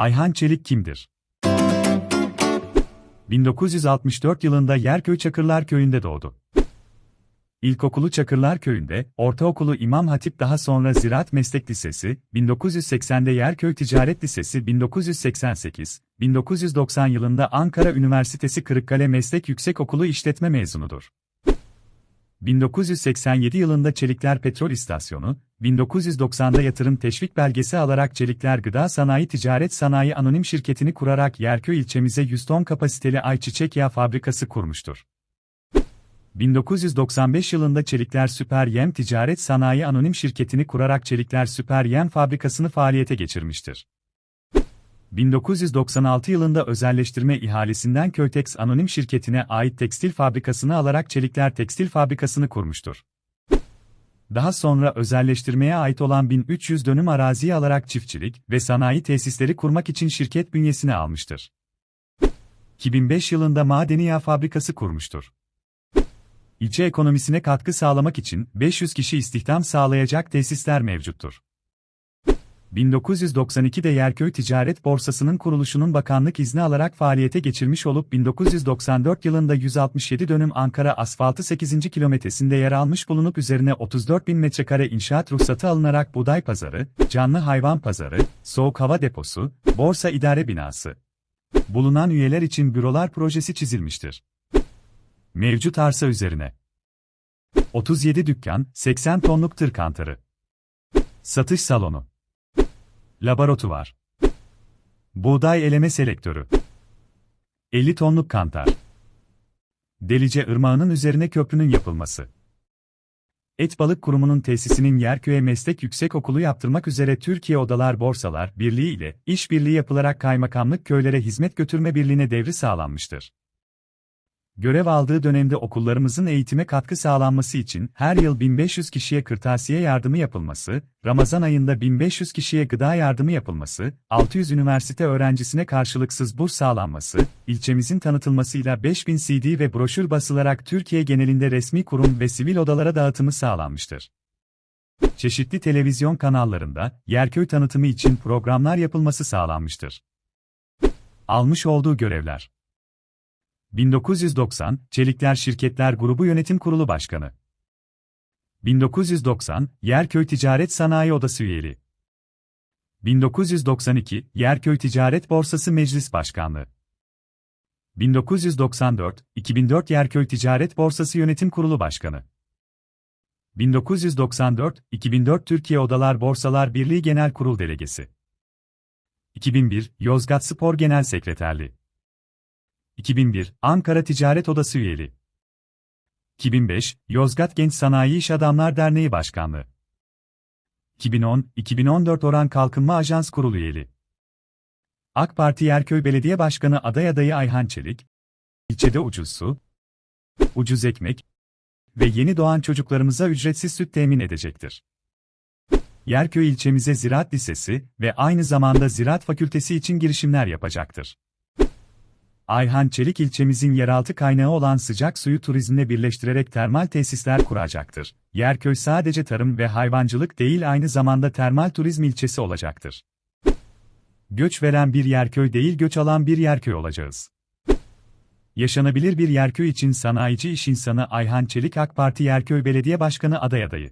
Ayhan Çelik kimdir? 1964 yılında Yerköy Çakırlar Köyü'nde doğdu. İlkokulu Çakırlar Köyü'nde, ortaokulu İmam Hatip daha sonra Ziraat Meslek Lisesi, 1980'de Yerköy Ticaret Lisesi 1988, 1990 yılında Ankara Üniversitesi Kırıkkale Meslek Yüksekokulu İşletme mezunudur. 1987 yılında Çelikler Petrol İstasyonu, 1990'da yatırım teşvik belgesi alarak Çelikler Gıda Sanayi Ticaret Sanayi Anonim Şirketini kurarak Yerköy ilçemize 100 ton kapasiteli ayçiçek yağı fabrikası kurmuştur. 1995 yılında Çelikler Süper Yem Ticaret Sanayi Anonim Şirketini kurarak Çelikler Süper Yem fabrikasını faaliyete geçirmiştir. 1996 yılında özelleştirme ihalesinden Köytex Anonim Şirketi'ne ait tekstil fabrikasını alarak Çelikler Tekstil Fabrikasını kurmuştur. Daha sonra özelleştirmeye ait olan 1300 dönüm araziyi alarak çiftçilik ve sanayi tesisleri kurmak için şirket bünyesine almıştır. 2005 yılında madeni yağ fabrikası kurmuştur. İlçe ekonomisine katkı sağlamak için 500 kişi istihdam sağlayacak tesisler mevcuttur. 1992'de Yerköy Ticaret Borsası'nın kuruluşunun bakanlık izni alarak faaliyete geçirmiş olup 1994 yılında 167 dönüm Ankara asfaltı 8. kilometresinde yer almış bulunup üzerine 34 bin metrekare inşaat ruhsatı alınarak buğday pazarı, canlı hayvan pazarı, soğuk hava deposu, borsa idare binası bulunan üyeler için bürolar projesi çizilmiştir. Mevcut arsa üzerine 37 dükkan, 80 tonluk tır kantarı. Satış salonu. Laboratuvar. Buğday eleme selektörü. 50 tonluk kantar. Delice Irmağı'nın üzerine köprünün yapılması. Et Balık Kurumu'nun tesisinin Yerköy'e meslek yüksekokulu yaptırmak üzere Türkiye Odalar Borsalar Birliği ile işbirliği yapılarak kaymakamlık köylere hizmet götürme birliğine devri sağlanmıştır. Görev aldığı dönemde okullarımızın eğitime katkı sağlanması için her yıl 1500 kişiye kırtasiye yardımı yapılması, Ramazan ayında 1500 kişiye gıda yardımı yapılması, 600 üniversite öğrencisine karşılıksız burs sağlanması, ilçemizin tanıtılmasıyla 5000 CD ve broşür basılarak Türkiye genelinde resmi kurum ve sivil odalara dağıtımı sağlanmıştır. Çeşitli televizyon kanallarında Yerköy tanıtımı için programlar yapılması sağlanmıştır. Almış olduğu görevler 1990, Çelikler Şirketler Grubu Yönetim Kurulu Başkanı. 1990, Yerköy Ticaret Sanayi Odası üyeliği. 1992, Yerköy Ticaret Borsası Meclis Başkanlığı. 1994, 2004 Yerköy Ticaret Borsası Yönetim Kurulu Başkanı. 1994, 2004 Türkiye Odalar Borsalar Birliği Genel Kurul Delegesi. 2001, Yozgat Spor Genel Sekreterliği. 2001, Ankara Ticaret Odası üyeli. 2005, Yozgat Genç Sanayi İş Adamlar Derneği Başkanlığı. 2010-2014 Oran Kalkınma Ajans Kurulu üyeli. AK Parti Yerköy Belediye Başkanı aday adayı Ayhan Çelik, ilçede ucuz su, ucuz ekmek ve yeni doğan çocuklarımıza ücretsiz süt temin edecektir. Yerköy ilçemize Ziraat Lisesi ve aynı zamanda Ziraat Fakültesi için girişimler yapacaktır. Ayhan Çelik ilçemizin yeraltı kaynağı olan sıcak suyu turizmle birleştirerek termal tesisler kuracaktır. Yerköy sadece tarım ve hayvancılık değil aynı zamanda termal turizm ilçesi olacaktır. Göç veren bir yerköy değil göç alan bir yerköy olacağız. Yaşanabilir bir yerköy için sanayici iş insanı Ayhan Çelik AK Parti Yerköy Belediye Başkanı aday adayı.